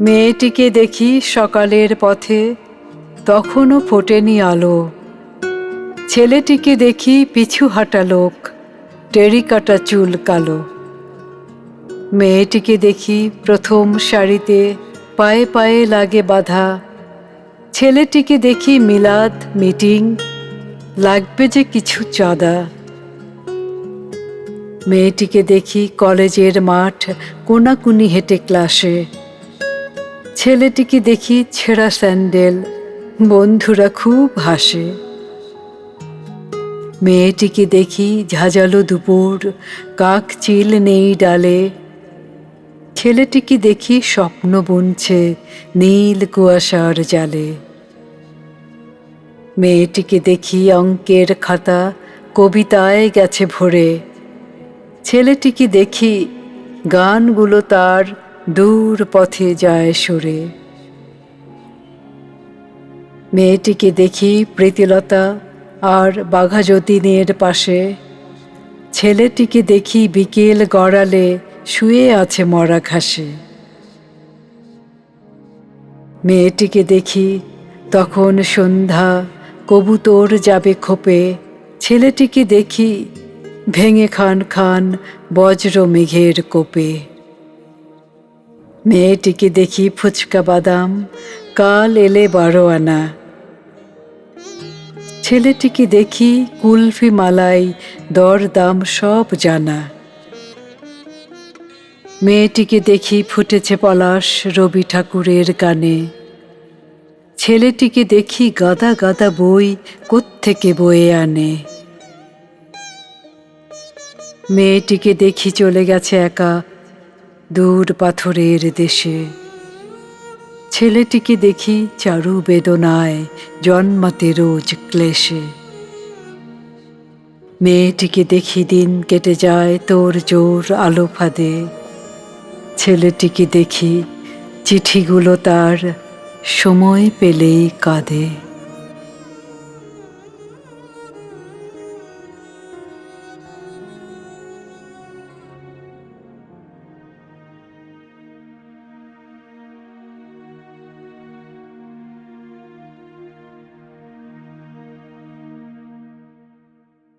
মেয়েটিকে দেখি সকালের পথে, তখনও ফোটেনি আলো। ছেলেটিকে দেখি পিছু হাঁটা লোক, টেরিকাটা চুল কালো। মেয়েটিকে দেখি প্রথম শাড়িতে পায়ে পায়ে লাগে বাধা। ছেলেটিকে দেখি মিলাদ, মিটিং, লাগবে যে কিছু চাঁদা। মেয়েটিকে দেখি কলেজের মাঠ, কোনাকুনি হেঁটে ক্লাসে। ছেলেটিকে দেখি ছেঁড়া স্যান্ডেল। বন্ধুরা খুব হাসে। মেয়েটিকে দেখি ঝাঁঝালো দুপুর, কাক চিল নেই ডালে। ছেলেটিকে দেখি স্বপ্ন বুনছে নীল কুয়াশার জালে। মেয়েটিকে দেখি অঙ্কের খাতা কবিতায় গেছে ভরে। ছেলেটিকে দেখি গানগুলো তার দূর পথে যায় সরে। মেয়েটিকে দেখি প্রীতিলতা আর বাঘা যতীনের পাশে। ছেলেটিকে দেখি বিকেল গড়ালে শুয়ে আছে মরা ঘাসে। মেয়েটিকে দেখি তখন সন্ধ্যা কবুতর যাবে খোপে। ছেলেটিকে দেখি ভেঙে খান খান বজ্র মেঘের কোপে। মেয়েটিকে দেখি ফুচকা বাদাম, কাল এলে বারো আনা। ছেলেটিকে দেখি কুলফি মালাই দর দাম সব জানা। মেয়েটিকে দেখি ফুটেছে পলাশ রবি ঠাকুরের গানে। ছেলেটিকে দেখি গাদা গাদা বই কোত্থেকে বয়ে আনে। মেয়েটিকে দেখি চলে গেছে একা দূর পাথরের দেশে। ছেলেটিকে দেখি চারু বেদনায় জন্মাতে রোজ ক্লেশে। মেয়েটিকে দেখি দিন কেটে যায় তোর জোর আলো ফাঁদে। ছেলেটিকে দেখি চিঠিগুলো তার সময় পেলেই কাঁদে।